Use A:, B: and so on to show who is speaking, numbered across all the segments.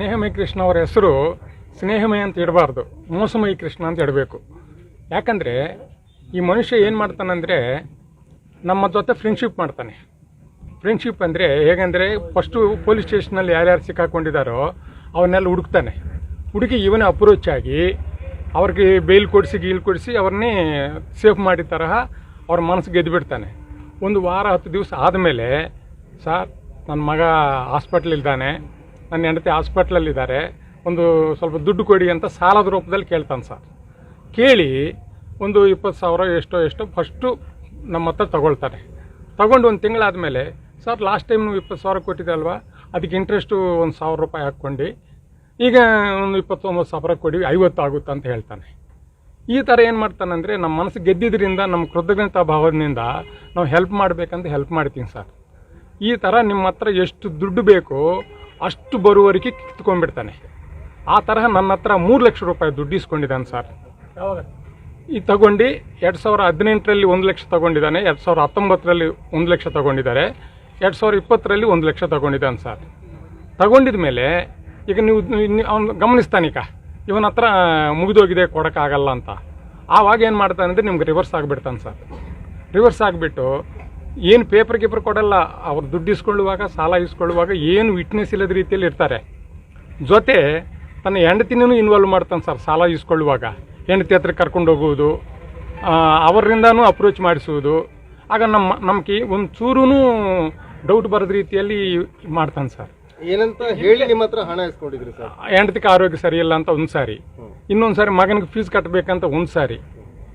A: ಸ್ನೇಹಮಯ ಕೃಷ್ಣ ಅವರ ಹೆಸರು ಸ್ನೇಹಮಯ ಅಂತ ಇಡಬಾರ್ದು ಮೋಸಮಯ ಕೃಷ್ಣ ಅಂತ ಇಡಬೇಕು. ಯಾಕಂದರೆ ಈ ಮನುಷ್ಯ ಏನು ಮಾಡ್ತಾನಂದರೆ ನಮ್ಮ ಜೊತೆ ಫ್ರೆಂಡ್ಶಿಪ್ ಮಾಡ್ತಾನೆ. ಫ್ರೆಂಡ್ಶಿಪ್ ಅಂದರೆ ಹೇಗೆಂದರೆ ಫಸ್ಟು ಪೊಲೀಸ್ ಸ್ಟೇಷನಲ್ಲಿ ಯಾರ್ಯಾರು ಸಿಕ್ಕಾಕೊಂಡಿದ್ದಾರೋ ಅವನ್ನೆಲ್ಲ ಹುಡುಕ್ತಾನೆ. ಹುಡುಗಿ ಇವನೇ ಅಪ್ರೋಚ್ ಆಗಿ ಅವ್ರಿಗೆ ಬೇಲ್ ಕೊಡಿಸಿ, ಗೀಲ್ ಕೊಡಿಸಿ ಅವ್ರನ್ನೇ ಸೇಫ್ ಮಾಡಿದ ತರಹ ಅವ್ರ ಮನಸ್ಸು ಗೆದ್ದುಬಿಡ್ತಾನೆ ಒಂದು ವಾರ, ಹತ್ತು ದಿವಸ ಆದಮೇಲೆ, ಸರ್ ನನ್ನ ಮಗ ಹಾಸ್ಪಿಟ್ಲಿದ್ದಾನೆ ನನ್ನ ಹೆಂಡತಿ ಹಾಸ್ಪಿಟ್ಲಲ್ಲಿದ್ದಾರೆ. ಒಂದು ಸ್ವಲ್ಪ ದುಡ್ಡು ಕೊಡಿ ಅಂತ ಸಾಲದ ರೂಪದಲ್ಲಿ ಕೇಳ್ತಾನೆ ಸರ್. ಕೇಳಿ ಒಂದು ಇಪ್ಪತ್ತು ಸಾವಿರ ಎಷ್ಟೋ ಎಷ್ಟೋ ಫಸ್ಟು ನಮ್ಮ ಹತ್ರ ತೊಗೊಳ್ತಾರೆ. ತಗೊಂಡು ಒಂದು ತಿಂಗಳಾದಮೇಲೆ, ಸರ್, ಲಾಸ್ಟ್ ಟೈಮ್ ನೀವು ಇಪ್ಪತ್ತು ಸಾವಿರ ಕೊಟ್ಟಿದ್ದೆ ಅಲ್ವಾ? ಅದಕ್ಕೆ ಇಂಟ್ರೆಸ್ಟು ಒಂದು ಸಾವಿರ ರೂಪಾಯಿ ಹಾಕ್ಕೊಂಡು, ಈಗ ಒಂದು ಇಪ್ಪತ್ತೊಂಬತ್ತು ಸಾವಿರ ಕೊಡಿ, ಐವತ್ತು ಆಗುತ್ತೆ ಅಂತ ಹೇಳ್ತಾನೆ. ಈ ಥರ ಏನು ಮಾಡ್ತಾನಂದರೆ ನಮ್ಮ ಮನಸ್ಸು ಗೆದ್ದಿದ್ರಿಂದ, ನಮ್ಮ ಕೃತಜ್ಞತಾ ಭಾವದಿಂದ ನಾವು ಹೆಲ್ಪ್ ಮಾಡಬೇಕಂತ ಹೆಲ್ಪ್ ಮಾಡ್ತೀನಿ ಸರ್. ಈ ಥರ ನಿಮ್ಮ ಹತ್ರ ಎಷ್ಟು ದುಡ್ಡು ಬೇಕೋ ಅಷ್ಟು ಬರುವವರೆಗೆ ಕಿತ್ಕೊಂಡ್ಬಿಡ್ತಾನೆ. ಆ ತರಹ ನನ್ನ ಹತ್ರ ಮೂರು ಲಕ್ಷ ರೂಪಾಯಿ ದುಡ್ಡು ಇಸ್ಕೊಂಡಿದ್ದಾನೆ ಸರ್.
B: ಯಾವಾಗ?
A: ಈ ತಗೊಂಡು ಎರಡು ಸಾವಿರ ಹದಿನೆಂಟರಲ್ಲಿ ಒಂದು ಲಕ್ಷ ತಗೊಂಡಿದ್ದಾನೆ ಎರಡು ಸಾವಿರ ಹತ್ತೊಂಬತ್ತರಲ್ಲಿ ಒಂದು ಲಕ್ಷ ತಗೊಂಡಿದ್ದಾರೆ ಎರಡು ಸಾವಿರ ಇಪ್ಪತ್ತರಲ್ಲಿ ಒಂದು ಲಕ್ಷ ತಗೊಂಡಿದ್ದಾನೆ ಸರ್. ತಗೊಂಡಿದ ಮೇಲೆ ಈಗ ನೀವು ಅವನು ಗಮನಿಸ್ತಾನೀಗ ಇವನ ಹತ್ರ ಮುಗಿದೋಗಿದೆ ಕೊಡೋಕ್ಕಾಗಲ್ಲ ಅಂತ. ಆವಾಗ ಏನು ಮಾಡ್ತಾನೆ ಅಂದರೆ ನಿಮ್ಗೆ ರಿವರ್ಸ್ ಆಗಿಬಿಡ್ತಾನೆ ಸರ್. ರಿವರ್ಸ್ ಆಗಿಬಿಟ್ಟು ಏನು ಪೇಪರ್ ಗೀಪರ್ ಕೊಡಲ್ಲ ಅವ್ರು ದುಡ್ಡು ಇಸ್ಕೊಳ್ಳುವಾಗ ಸಾಲ ಇಸ್ಕೊಳ್ಳುವಾಗ ಏನು ವಿಟ್ನೆಸ್ ಇಲ್ಲದ ರೀತಿಯಲ್ಲಿ ಇರ್ತಾರೆ. ಜೊತೆ ತನ್ನ ಹೆಂಡತಿನೂ ಇನ್ವಾಲ್ವ್ ಮಾಡ್ತಾನೆ ಸರ್ ಸಾಲ ಇಸ್ಕೊಳ್ಳುವಾಗ. ಹೆಂಡತಿ ಹತ್ರ ಕರ್ಕೊಂಡು ಹೋಗುವುದು ಅವರಿಂದನೂ ಅಪ್ರೋಚ್ ಮಾಡಿಸುವುದು. ಆಗ ನಮ್ಮ ನಮ್ಗೆ ಒಂದು ಚೂರೂ ಡೌಟ್ ಬರೋದ ರೀತಿಯಲ್ಲಿ ಮಾಡ್ತಾನೆ ಸರ್.
C: ಏನಂತ ಹೇಳಿ ನಿಮ್ಮ ಹತ್ರ ಹಣ ಇಸ್ಕೊಂಡಿದ್ರಿ ಸರ್?
A: ಹೆಂಡತಿಗೆ ಆರೋಗ್ಯ ಸರಿಯಿಲ್ಲ ಅಂತ ಒಂದು ಸಾರಿ ಇನ್ನೊಂದು ಸಾರಿ ಮಗನಿಗೆ ಫೀಸ್ ಕಟ್ಟಬೇಕಂತ ಒಂದು ಸಾರಿ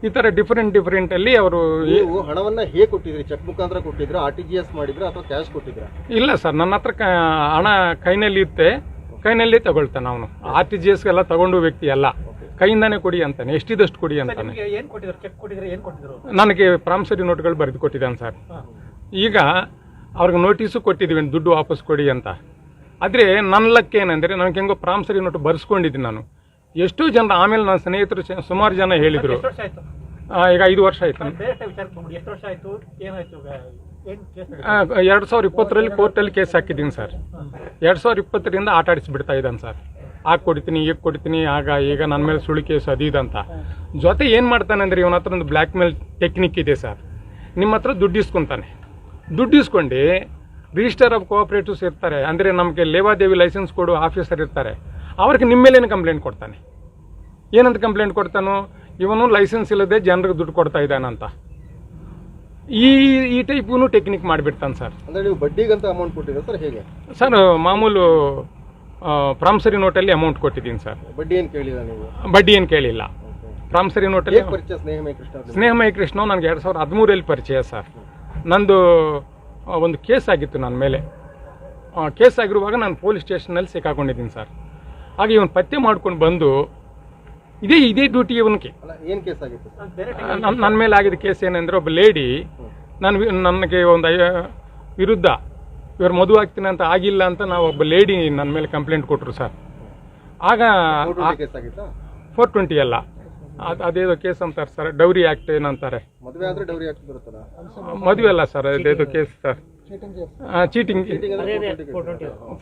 A: ಈ ಡಿಫರೆಂಟ್ ಡಿಫರೆಂಟ್ ಅಲ್ಲಿ ಅವರು
C: ನೀವು ಹಣವನ್ನ ಹೇಗೆ ಕೊಟ್ಟಿದ್ರಿ? ಚೆಕ್ ಮುಖಾಂತರ ಕೊಟ್ಟಿದ್ರ? ಆರ್ ಟಿ ಜಿ ಎಸ್ ಮಾಡಿದ್ರ ಅಥವಾ ಕ್ಯಾಶ್ ಕೊಟ್ಟಿದ್ರ?
A: ಇಲ್ಲ ಸರ್ ನನ್ನ ಹತ್ರ ಕ- ಹಣ ಕೈನಲ್ಲಿ ಇತ್ತೆ. ಕೈನಲ್ಲಿ ತಗೊಳ್ತಾನೆ ಅವನು. ಆರ್ ಟಿ ಜಿ ಎಸ್ಗೆಲ್ಲ ತಗೊಂಡು ವ್ಯಕ್ತಿ ಅಲ್ಲ. ಕೈಯಿಂದಾನೆ ಕೊಡಿ ಅಂತಾನೆ. ಎಷ್ಟಿದಷ್ಟು ಕೊಡಿ ಅಂತಾನೆ.
B: ನಿಮಗೆ ಏನು ಕೊಟ್ಟಿದ್ರು? ಚೆಕ್ ಕೊಟ್ಟಿದ್ರೆ ಏನು ಕೊಟ್ಟಿದ್ರು?
A: ನನಗೆ ಪ್ರಾಮಿಸರಿ ನೋಟ್ಗಳು ಬರೆದು ಕೊಟ್ಟಿದ್ದಾನೆ ಸರ್ ಈಗ ಅವ್ರಿಗೆ ನೋಟಿಸು ಕೊಟ್ಟಿದ್ದೀವಿ ದುಡ್ಡು ವಾಪಸ್ ಕೊಡಿ ಅಂತ. ಆದರೆ ನನ್ನ ಲಕ್ಕ ಏನಂದರೆ ನನಗೆ ಹೆಂಗೋ ಪ್ರಾಮಿಸರಿ ನೋಟು ಬರೆಸ್ಕೊಂಡಿದ್ದೀನಿ ನಾನು. ಎಷ್ಟೋ ಜನ ಆಮೇಲೆ ನನ್ನ ಸ್ನೇಹಿತರು ಚ- ಸುಮಾರು ಜನ ಹೇಳಿದರು.
B: ಎಷ್ಟು ವರ್ಷ ಆಯ್ತು?
A: ಈಗ ಐದು ವರ್ಷ ಆಯ್ತು
B: ಎಷ್ಟು ವರ್ಷ ಆಯ್ತು? ಏನಾಯ್ತು ಏನು ಕೇಸ್
A: ಎರಡು ಸಾವಿರ ಇಪ್ಪತ್ತರಲ್ಲಿ ಕೋರ್ಟಲ್ಲಿ ಕೇಸ್ ಹಾಕಿದ್ದೀನಿ ಸರ್. ಎರಡು ಸಾವಿರ ಇಪ್ಪತ್ತರಿಂದ ಆಟ ಆಡಿಸ್ಬಿಡ್ತಾ ಇದ್ದಾನೆ ಸರ್. ಆಗ ಕೊಡ್ತೀನಿ ಈಗ ಕೊಡ್ತೀನಿ ಆಗ ಈಗ ನನ್ನ ಮೇಲೆ ಸುಳಿ ಕೇಸ್ ಅದು ಇದಂತ ಜೊತೆ ಏನು ಮಾಡ್ತಾನೆ ಅಂದರೆ ಇವನ ಹತ್ರ ಒಂದು ಬ್ಲ್ಯಾಕ್ ಮೇಲ್ ಟೆಕ್ನಿಕ್ ಇದೆ ಸರ್. ನಿಮ್ಮ ಹತ್ರ ದುಡ್ಡು ಇಸ್ಕೊತಾನೆ. ದುಡ್ಡು ಇಸ್ಕೊಂಡು ರಿಜಿಸ್ಟರ್ ಆಫ್ ಕೋಆಪರೇಟಿವ್ಸ್ ಇರ್ತಾರೆ. ಅಂದರೆ ನಮಗೆ ಲೇವಾದೇವಿ ಲೈಸೆನ್ಸ್ ಕೊಡು ಆಫೀಸರ್ ಇರ್ತಾರೆ. ಅವ್ರಿಗೆ ನಿಮ್ಮ ಮೇಲೇನು ಕಂಪ್ಲೇಂಟ್ ಕೊಡ್ತಾನೆ. ಏನಂತ ಕಂಪ್ಲೇಂಟ್ ಕೊಡ್ತಾನೋ? ಇವನು ಲೈಸೆನ್ಸ್ ಇಲ್ಲದೆ ಜನರಿಗೆ ದುಡ್ಡು ಕೊಡ್ತಾ ಇದ್ದಾನಂತ ಈ ಈ ಟೈಪೂ ಟೆಕ್ನಿಕ್ ಮಾಡಿಬಿಡ್ತಾನೆ ಸರ್.
C: ಅಂದ್ರೆ ನೀವು ಬಡ್ಡಿಗಂತ ಅಮೌಂಟ್ ಕೊಟ್ಟಿದ್ರ ಸರ್ ಹೇಗೆ?
A: ಸರ್ ಮಾಮೂಲು ಪ್ರಾಮ್ಸರಿ ನೋಟಲ್ಲಿ ಅಮೌಂಟ್ ಕೊಟ್ಟಿದ್ದೀನಿ ಸರ್.
C: ಬಡ್ಡಿ ಏನು ಕೇಳಿಲ್ಲ ನೀವು?
A: ಬಡ್ಡಿ ಏನು ಕೇಳಿಲ್ಲ. ಪ್ರಾಮ್ಸರಿ ನೋಟಲ್ಲಿ
C: ಪರಿಚಯ ಸ್ನೇಹಮಯ ಕೃಷ್ಣ
A: ಸ್ನೇಹಮಯ ಕೃಷ್ಣ ನನಗೆ ಎರಡು ಸಾವಿರದ ಹದಿಮೂರಲ್ಲಿ ಪರಿಚಯ ಸರ್. ನಂದು ಒಂದು ಕೇಸ್ ಆಗಿತ್ತು ನನ್ನ ಮೇಲೆ. ಕೇಸ್ ಆಗಿರುವಾಗ ನಾನು ಪೊಲೀಸ್ ಸ್ಟೇಷನಲ್ಲಿ ಸಿಕ್ಕಾಕೊಂಡಿದ್ದೀನಿ ಸರ್. ಹಾಗೆ ಇವನು ಪತ್ತೆ ಮಾಡ್ಕೊಂಡು ಬಂದು ಇದೇ ಇದೇ ಡ್ಯೂಟಿ ಇವನಿಗೆ.
C: ಅಲ್ಲ ಏನ್ ಕೇಸ್ ಆಗಿತ್ತು? ಸರ್
A: ನನ್ನ ನನ್ನ ಮೇಲೆ ಆಗಿದ್ದ ಕೇಸ್ ಏನಂದ್ರೆ ಒಬ್ಬ ಲೇಡಿ ನಾನು ನನಗೆ ಒಂದು ವಿರುದ್ಧ ಇವ್ರು ಮದುವೆ ಆಗ್ತೀನಿ ಅಂತ ಆಗಿಲ್ಲ ಅಂತ ನಾವು ಒಬ್ಬ ಲೇಡಿ ನನ್ನ ಮೇಲೆ ಕಂಪ್ಲೇಂಟ್ ಕೊಟ್ಟರು ಸರ್. ಆಗ
C: ಕೇಸ್ ಆಗಿತ್ತಾ?
A: ಫೋರ್ ಟ್ವೆಂಟಿ ಅಲ್ಲ. ಅದು ಅದೇದೋ ಕೇಸ್ ಅಂತಾರೆ ಸರ್ ಡೌರಿ ಆ್ಯಕ್ಟ್ ಏನಂತಾರೆ.
C: ಮದುವೆ
A: ಅಲ್ಲ sir ಅದೇದೋ case sir. Cheating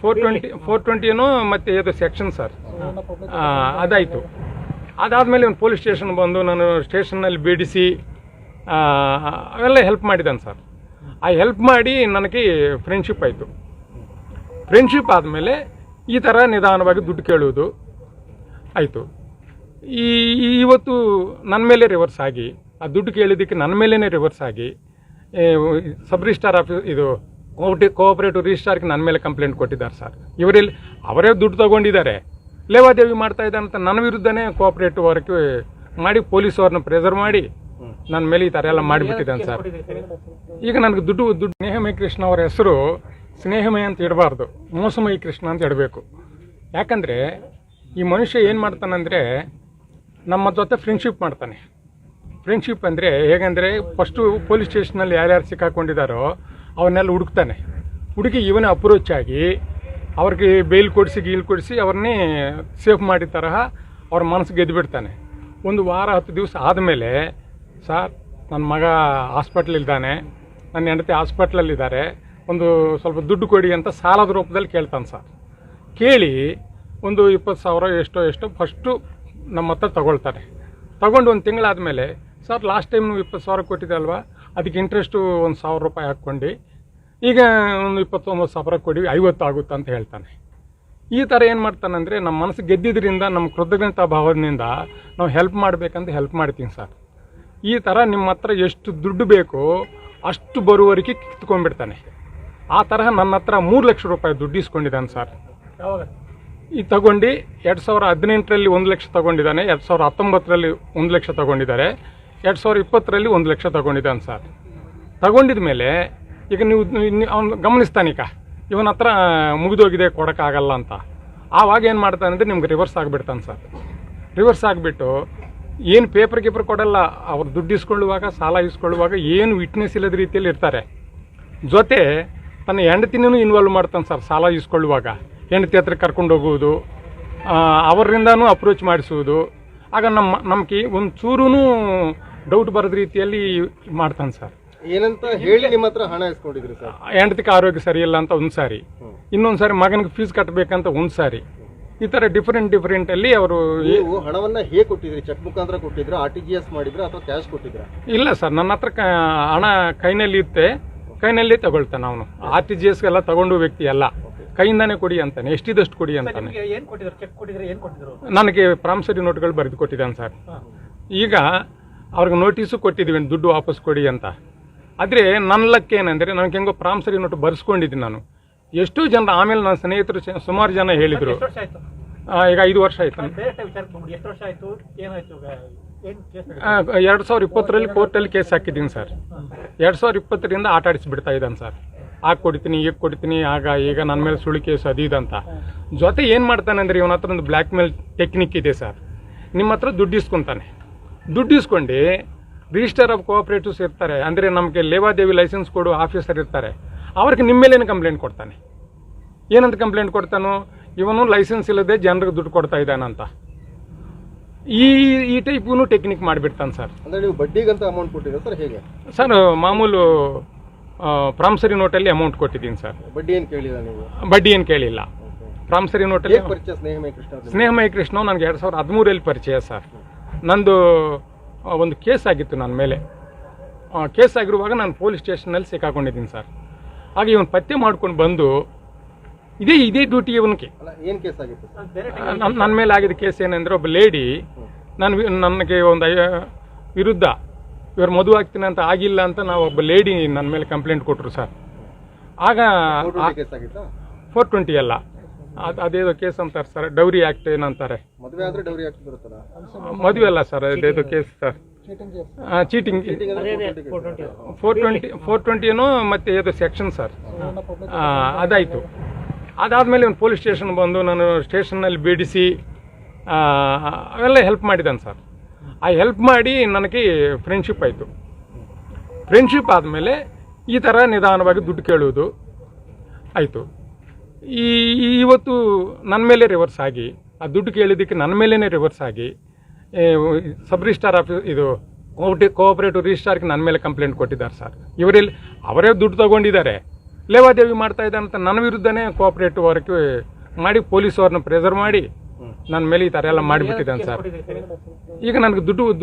A: four twenty four twenty ಏನೋ ಮತ್ತೆ ಏದೋ ಸೆಕ್ಷನ್ ಸರ್. ಅದಾಯಿತು. ಅದಾದಮೇಲೆ ಒಂದು ಪೊಲೀಸ್ ಸ್ಟೇಷನ್ ಬಂದು ನಾನು ಸ್ಟೇಷನ್ನಲ್ಲಿ ಬೇಡಿಸಿ ಅವೆಲ್ಲ ಹೆಲ್ಪ್ ಮಾಡಿದ್ದಾನೆ ಸರ್. ಆ ಹೆಲ್ಪ್ ಮಾಡಿ ನನಗೆ ಫ್ರೆಂಡ್ಶಿಪ್ ಆಯಿತು. ಫ್ರೆಂಡ್ಶಿಪ್ ಆದಮೇಲೆ ಈ ಥರ ನಿಧಾನವಾಗಿ ದುಡ್ಡು ಕೇಳುವುದು ಆಯಿತು. ಈ ಇವತ್ತು ನನ್ನ ಮೇಲೆ ರಿವರ್ಸ್ ಆಗಿ, ಆ ದುಡ್ಡು ಕೇಳಿದ್ದಕ್ಕೆ ನನ್ನ ಮೇಲೇ ರಿವರ್ಸ್ ಆಗಿ ಸಬ್ ರಿಜಿಸ್ಟಾರ್ ಆಫೀಸ್ ಇದು ಕೋಆಪರೇಟಿವ್ ರಿಜಿಸ್ಟಾರ್ಗೆ ನನ್ನ ಮೇಲೆ ಕಂಪ್ಲೇಂಟ್ ಕೊಟ್ಟಿದ್ದಾರೆ ಸರ್. ಇವರಲ್ಲಿ ಅವರೇ ದುಡ್ಡು ತಗೊಂಡಿದ್ದಾರೆ. ಲೇವಾದೇವಿ ಮಾಡ್ತಾ ಇದ್ದಾನೆ ಅಂತ ನನ್ನ ವಿರುದ್ಧನೇ ಕೋಆಪರೇಟಿವ್ ವರ್ಕ್ ಮಾಡಿ ಪೊಲೀಸ್ ಅವ್ರನ್ನ ಪ್ರೆಸರ್ ಮಾಡಿ ನನ್ನ ಮೇಲೆ ಈ ಥರ ಎಲ್ಲ ಮಾಡಿಬಿಟ್ಟಿದ್ದಾನೆ ಸರ್. ಈಗ ನನಗೆ ದುಡ್ಡು ದುಡ್ಡು ಸ್ನೇಹಮಯ ಕೃಷ್ಣ ಅವರ ಹೆಸರು ಸ್ನೇಹಮಯ ಅಂತ ಇಡಬಾರ್ದು ಮೋಸಮಯ ಕೃಷ್ಣ ಅಂತ ಇಡಬೇಕು. ಯಾಕಂದರೆ ಈ ಮನುಷ್ಯ ಏನು ಮಾಡ್ತಾನಂದರೆ ನಮ್ಮ ಜೊತೆ ಫ್ರೆಂಡ್ಶಿಪ್ ಮಾಡ್ತಾನೆ. ಫ್ರೆಂಡ್ಶಿಪ್ ಅಂದರೆ ಹೇಗೆಂದರೆ ಫಸ್ಟು ಪೊಲೀಸ್ ಸ್ಟೇಷನಲ್ಲಿ ಯಾರ್ಯಾರು ಸಿಕ್ಕಾಕೊಂಡಿದ್ದಾರೋ ಅವನ್ನೆಲ್ಲ ಹುಡುಕ್ತಾನೆ. ಹುಡುಕಿ ಇವನೇ ಅಪ್ರೋಚ್ ಆಗಿ ಅವ್ರಿಗೆ ಬೇಲ್ ಕೊಡಿಸಿ, ಗೀಲ್ ಕೊಡಿಸಿ ಅವ್ರನ್ನೇ ಸೇಫ್ ಮಾಡಿದ ತರಹ ಅವ್ರ ಮನಸ್ಸು ಗೆದ್ದುಬಿಡ್ತಾನೆ ಒಂದು ವಾರ, ಹತ್ತು ದಿವಸ ಆದಮೇಲೆ, ಸರ್ ನನ್ನ ಮಗ ಹಾಸ್ಪಿಟ್ಲಿದ್ದಾನೆ ನನ್ನ ಹೆಂಡತಿ ಹಾಸ್ಪಿಟ್ಲಲ್ಲಿದ್ದಾರೆ ಒಂದು ಸ್ವಲ್ಪ ದುಡ್ಡು ಕೊಡಿ ಅಂತ ಸಾಲದ ರೂಪದಲ್ಲಿ ಕೇಳ್ತಾನೆ ಸರ್. ಕೇಳಿ ಒಂದು ಇಪ್ಪತ್ತು ಸಾವಿರ ಎಷ್ಟೋ ಎಷ್ಟೋ ಫಸ್ಟು ನಮ್ಮ ಹತ್ರ ತಗೊಳ್ತಾರೆ. ತಗೊಂಡು ಒಂದು ತಿಂಗಳಾದಮೇಲೆ, ಸರ್ ಲಾಸ್ಟ್ ಟೈಮ್ ನೀವು ಇಪ್ಪತ್ತು ಸಾವಿರ ಕೊಟ್ಟಿದ್ದೆ ಅಲ್ವಾ? ಅದಕ್ಕೆ ಇಂಟ್ರೆಸ್ಟು ಒಂದು ಸಾವಿರ ರೂಪಾಯಿ ಹಾಕ್ಕೊಂಡು ಈಗ ಒಂದು ಇಪ್ಪತ್ತೊಂಬತ್ತು ಸಾವಿರ ಕೊಡಿ ಐವತ್ತು ಆಗುತ್ತೆ ಅಂತ ಹೇಳ್ತಾನೆ. ಈ ಥರ ಏನು ಮಾಡ್ತಾನಂದರೆ ನಮ್ಮ ಮನಸ್ಸು ಗೆದ್ದಿದ್ರಿಂದ ನಮ್ಮ ಕೃತಜ್ಞತಾ ಭಾವದಿಂದ ನಾವು ಹೆಲ್ಪ್ ಮಾಡಬೇಕಂತ ಹೆಲ್ಪ್ ಮಾಡ್ತೀನಿ ಸರ್ ಈ ಥರ ನಿಮ್ಮ ಹತ್ರ ಎಷ್ಟು ದುಡ್ಡು ಬೇಕೋ ಅಷ್ಟು ಬರುವವರೆಗೆ ಕಿತ್ಕೊಂಡ್ಬಿಡ್ತಾನೆ. ಆ ತರಹ ನನ್ನ ಹತ್ರ ಮೂರು ಲಕ್ಷ ರೂಪಾಯಿ ದುಡ್ಡು ಇಸ್ಕೊಂಡಿದ್ದಾನೆ ಸರ್
B: ಯಾವಾಗ?
A: ಈ ತಗೊಂಡು ಎರಡು ಸಾವಿರ ಹದಿನೆಂಟರಲ್ಲಿ ಒಂದು ಲಕ್ಷ ತಗೊಂಡಿದ್ದಾನೆ ಎರಡು ಸಾವಿರ ಹತ್ತೊಂಬತ್ತರಲ್ಲಿ ಒಂದು ಲಕ್ಷ ತಗೊಂಡಿದ್ದಾರೆ ಎರಡು ಸಾವಿರ ಇಪ್ಪತ್ತರಲ್ಲಿ ಒಂದು ಲಕ್ಷ ತಗೊಂಡಿದ್ದಾನೆ ಸರ್ ತಗೊಂಡಿದ ಮೇಲೆ ಈಗ ನೀವು ಅವನು ಗಮನಿಸ್ತಾನೀಗ ಇವನ ಹತ್ರ ಮುಗಿದೋಗಿದೆ, ಕೊಡೋಕ್ಕಾಗಲ್ಲ ಅಂತ. ಆವಾಗ ಏನು ಮಾಡ್ತಾನೆ ಅಂದರೆ ನಿಮ್ಗೆ ರಿವರ್ಸ್ ಆಗಿಬಿಡ್ತಾನೆ ಸರ್. ರಿವರ್ಸ್ ಆಗಿಬಿಟ್ಟು ಏನು ಪೇಪರ್ ಗೀಪರ್ ಕೊಡಲ್ಲ, ಅವ್ರು ದುಡ್ಡು ಇಸ್ಕೊಳ್ಳುವಾಗ, ಸಾಲ ಇಸ್ಕೊಳ್ಳುವಾಗ ಏನು ವಿಟ್ನೆಸ್ ಇಲ್ಲದ ರೀತಿಯಲ್ಲಿ ಇರ್ತಾರೆ. ಜೊತೆ ತನ್ನ ಹೆಂಡತಿನೂ ಇನ್ವಾಲ್ವ್ ಮಾಡ್ತಾನೆ ಸರ್, ಸಾಲ ಇಸ್ಕೊಳ್ಳುವಾಗ. ಹೆಂಡತಿ ಹತ್ರ ಕರ್ಕೊಂಡು ಹೋಗುವುದು ಅವರಿಂದನೂ ಅಪ್ರೋಚ್ ಮಾಡಿಸುವುದು. ಆಗ ನಮ್ಮ, ನಮ್ಗೆ ಒಂದು ಚೂರೂ ಡೌಟ್ ಬರೋದ ರೀತಿಯಲ್ಲಿ ಮಾಡ್ತಾನೆ ಸರ್.
C: ಏನಂತ ಹೇಳಿ ನಿಮ್ಮ ಹತ್ರ ಹಣ ಇಸ್ಕೊಂಡಿದ್ರಿ ಸರ್?
A: ಹೆಂಡತಿಗೆ ಆರೋಗ್ಯ ಸರಿಯಿಲ್ಲ ಅಂತ ಒಂದು ಸಾರಿ. ಇನ್ನೊಂದು ಸಾರಿ ಮಗನಿಗೆ ಫೀಸ್ ಕಟ್ಟಬೇಕಂತ ಒಂದು ಸಾರಿ. ಈ ಡಿಫರೆಂಟ್ ಡಿಫರೆಂಟ್ ಅಲ್ಲಿ ಅವರು
C: ನೀವು ಹಣವನ್ನ ಹೇಗೆ ಕೊಟ್ಟಿದ್ರಿ? ಚೆಕ್ ಮುಖಾಂತರ ಕೊಟ್ಟಿದ್ರ? ಆರ್ ಟಿ ಜಿ ಎಸ್ ಮಾಡಿದ್ರ ಅಥವಾ ಕ್ಯಾಶ್ ಕೊಟ್ಟಿದ್ರ?
A: ಇಲ್ಲ ಸರ್ ನನ್ನ ಹತ್ರ ಕ- ಹಣ ಕೈನಲ್ಲಿ ಇತ್ತೆ. ಕೈನಲ್ಲಿ ತಗೊಳ್ತಾನೆ ಅವನು. ಆರ್ ಟಿ ಜಿ ಎಸ್ಗೆಲ್ಲ ತಗೊಂಡು ವ್ಯಕ್ತಿ ಅಲ್ಲ. ಕೈಯಿಂದಾನೇ ಕೊಡಿ ಅಂತಾನೆ. ಎಷ್ಟಿದಷ್ಟು ಕೊಡಿ ಅಂತಾನೆ.
B: ನಿಮಗೆ ಏನ್ ಕೊಟ್ಟಿದ್ರು? ಚೆಕ್ ಕೊಟ್ಟಿದ್ರೆ ಏನ್ ಕೊಟ್ಟಿದ್ರು?
A: ನನಗೆ ಪ್ರಾಮಿಸರಿ ನೋಟ್ಗಳು ಬರೆದು ಕೊಟ್ಟಿದ್ದಾನೆ ಸರ್ ಈಗ ಅವ್ರಿಗೆ ನೋಟಿಸು ಕೊಟ್ಟಿದ್ದೀವಿ ದುಡ್ಡು ವಾಪಸ್ ಕೊಡಿ ಅಂತ. ಆದರೆ ನನ್ನ ಲಕ್ಕ ಏನಂದರೆ ನನಗೆ ಹೆಂಗೋ ಪ್ರಾಮ್ಸರಿ ನೋಟು ಬರೆಸ್ಕೊಂಡಿದ್ದೀನಿ ನಾನು. ಎಷ್ಟೋ ಜನ ಆಮೇಲೆ ನನ್ನ ಸ್ನೇಹಿತರು ಸುಮಾರು ಜನ ಹೇಳಿದರು. ಈಗ ಐದು ವರ್ಷ ಆಯ್ತು. ಎರಡು ಸಾವಿರ ಇಪ್ಪತ್ತರಲ್ಲಿ ಕೋರ್ಟಲ್ಲಿ ಕೇಸ್ ಹಾಕಿದ್ದೀನಿ ಸರ್. ಎರಡು ಸಾವಿರ ಇಪ್ಪತ್ತರಿಂದ ಆಟ ಆಡಿಸಿಬಿಡ್ತಾ ಇದ್ದಾನೆ ಸರ್. ಆಗ ಕೊಡ್ತೀನಿ ಈಗ ಕೊಡ್ತೀನಿ ಆಗ ಈಗ ನನ್ನ ಮೇಲೆ ಸುಳ್ಳು ಕೇಸ್ ಅದು ಇದಂತ ಜೊತೆ ಏನು ಮಾಡ್ತಾನೆ ಅಂದರೆ ಇವನ ಹತ್ರ ಒಂದು ಬ್ಲ್ಯಾಕ್ ಮೇಲ್ ಟೆಕ್ನಿಕ್ ಇದೆ ಸರ್. ನಿಮ್ಮ ಹತ್ರ ದುಡ್ಡು ಇಸ್ಕೊತಾನೆ. ದುಡ್ಡು ಇಸ್ಕೊಂಡು ರಿಜಿಸ್ಟರ್ ಆಫ್ ಕೋಆಪರೇಟಿವ್ಸ್ ಇರ್ತಾರೆ. ಅಂದರೆ ನಮಗೆ ಲೇವಾದೇವಿ ಲೈಸೆನ್ಸ್ ಕೊಡೋ ಆಫೀಸರ್ ಇರ್ತಾರೆ. ಅವ್ರಿಗೆ ನಿಮ್ಮ ಮೇಲೇನು ಕಂಪ್ಲೇಂಟ್ ಕೊಡ್ತಾನೆ. ಏನಂತ ಕಂಪ್ಲೇಂಟ್ ಕೊಡ್ತಾನೋ? ಇವನು ಲೈಸೆನ್ಸ್ ಇಲ್ಲದೆ ಜನರಿಗೆ ದುಡ್ಡು ಕೊಡ್ತಾ ಇದ್ದಾನಂತ ಈ ಈ ಟೈಪೂ ಟೆಕ್ನಿಕ್ ಮಾಡಿಬಿಡ್ತಾನೆ ಸರ್.
C: ಅಂದರೆ ನೀವು ಬಡ್ಡಿಗಂತ ಅಮೌಂಟ್ ಕೊಟ್ಟಿದ್ದೀರಾ ಸರ್ ಹೇಗೆ?
A: ಸರ್ ಮಾಮೂಲು ಪ್ರಾಮ್ಸರಿ ನೋಟಲ್ಲಿ ಅಮೌಂಟ್ ಕೊಟ್ಟಿದ್ದೀನಿ ಸರ್.
C: ಬಡ್ಡಿ ಏನು ಕೇಳಿಲ್ಲ ನೀವು?
A: ಬಡ್ಡಿ ಏನು ಕೇಳಿಲ್ಲ. ಪ್ರಾಮ್ಸರಿ ನೋಟಲ್ಲಿ
C: ಪರಿಚಯ ಸ್ನೇಹಮಯ ಕೃಷ್ಣ
A: ಸ್ನೇಹಮಯ ಕೃಷ್ಣ ನನಗೆ ಎರಡು ಸಾವಿರದ ಹದಿಮೂರಲ್ಲಿ ಪರಿಚಯ ಸರ್. ನಂದು ಒಂದು ಕೇಸ್ ಆಗಿತ್ತು ನನ್ನ ಮೇಲೆ. ಕೇಸ್ ಆಗಿರುವಾಗ ನಾನು ಪೊಲೀಸ್ ಸ್ಟೇಷನಲ್ಲಿ ಸಿಕ್ಕಾಕೊಂಡಿದ್ದೀನಿ ಸರ್. ಹಾಗೆ ಇವನು ಪತ್ತೆ ಮಾಡ್ಕೊಂಡು ಬಂದು ಇದೇ ಇದೇ ಡ್ಯೂಟಿ ಇವನಿಗೆ.
C: ಅಲ್ಲ ಏನ್ ಕೇಸ್ ಆಗಿತ್ತು
A: ನನ್ನ ನನ್ನ ಮೇಲೆ ಆಗಿದ್ದ ಕೇಸ್ ಏನಂದ್ರೆ ಒಬ್ಬ ಲೇಡಿ ನಾನು ನನಗೆ ಒಂದು ವಿರುದ್ಧ ಇವ್ರು ಮದುವೆ ಆಗ್ತೀನಿ ಅಂತ ಆಗಿಲ್ಲ ಅಂತ ನಾವು ಒಬ್ಬ ಲೇಡಿ ನನ್ನ ಮೇಲೆ ಕಂಪ್ಲೇಂಟ್ ಕೊಟ್ಟರು ಸರ್. ಆಗ ಫೋರ್ ಟ್ವೆಂಟಿ ಅಲ್ಲ. ಅದು ಅದೇದೋ ಕೇಸ್ ಅಂತಾರೆ ಸರ್ ಡೌರಿ ಆ್ಯಕ್ಟ್ ಏನಂತಾರೆ?
C: ಮದುವೆ ಆದ್ರೆ ಡೌರಿ ಆಗ್ತಾ ಬರುತ್ತಲ್ಲ?
A: ಮದುವೆ ಅಲ್ಲ sir ಅದೇದೋ case sir. Cheating four twenty four ಟ್ವೆಂಟಿನೂ ಮತ್ತೆ ಇದು ಸೆಕ್ಷನ್ ಸರ್ ಅದಾಯಿತು. ಅದಾದಮೇಲೆ ಒಂದು ಪೊಲೀಸ್ ಸ್ಟೇಷನ್ ಬಂದು ನಾನು ಸ್ಟೇಷನ್ನಲ್ಲಿ ಬೇಡಿಸಿ ಅವೆಲ್ಲ ಹೆಲ್ಪ್ ಮಾಡಿದ್ದಾನೆ ಸರ್ ಆ ಹೆಲ್ಪ್ ಮಾಡಿ ನನಗೆ ಫ್ರೆಂಡ್ಶಿಪ್ ಆಯಿತು. ಫ್ರೆಂಡ್ಶಿಪ್ ಆದಮೇಲೆ ಈ ಥರ ನಿಧಾನವಾಗಿ ದುಡ್ಡು ಕೇಳುವುದು ಆಯಿತು. ಈ ಇವತ್ತು ನನ್ನ ಮೇಲೆ ರಿವರ್ಸ್ ಆಗಿ ಆ ದುಡ್ಡು ಕೇಳಿದ್ದಕ್ಕೆ ನನ್ನ ಮೇಲೇ ರಿವರ್ಸ್ ಆಗಿ ಸಬ್ ರಿಜಿಸ್ಟಾರ್ ಆಫೀಸ್ ಇದು ಕೋಟಿ ಕೋಆಪರೇಟಿವ್ ರಿಜಿಸ್ಟಾರ್ಗೆ ನನ್ನ ಮೇಲೆ ಕಂಪ್ಲೇಂಟ್ ಕೊಟ್ಟಿದ್ದಾರೆ ಸರ್ ಇವರಲ್ಲಿ ಅವರೇ ದುಡ್ಡು ತಗೊಂಡಿದ್ದಾರೆ. ಲೇವಾದೇವಿ ಮಾಡ್ತಾ ಇದ್ದಾರೆ ಅಂತ ನನ್ನ ವಿರುದ್ಧನೇ ಕೋಆಪರೇಟಿವ್ ಅವ್ರಿಗೆ ಮಾಡಿ ಪೊಲೀಸ್ ಅವ್ರನ್ನ ಪ್ರೆಸರ್ ಮಾಡಿ ನನ್ನ ಮೇಲೆ ಈ ಥರ ಎಲ್ಲ ಮಾಡಿಬಿಟ್ಟಿದ್ದಾನೆ ಸರ್
B: ಸರ್
A: ಈಗ ನನಗೆ ದುಡ್ಡು ದುಡ್ಡು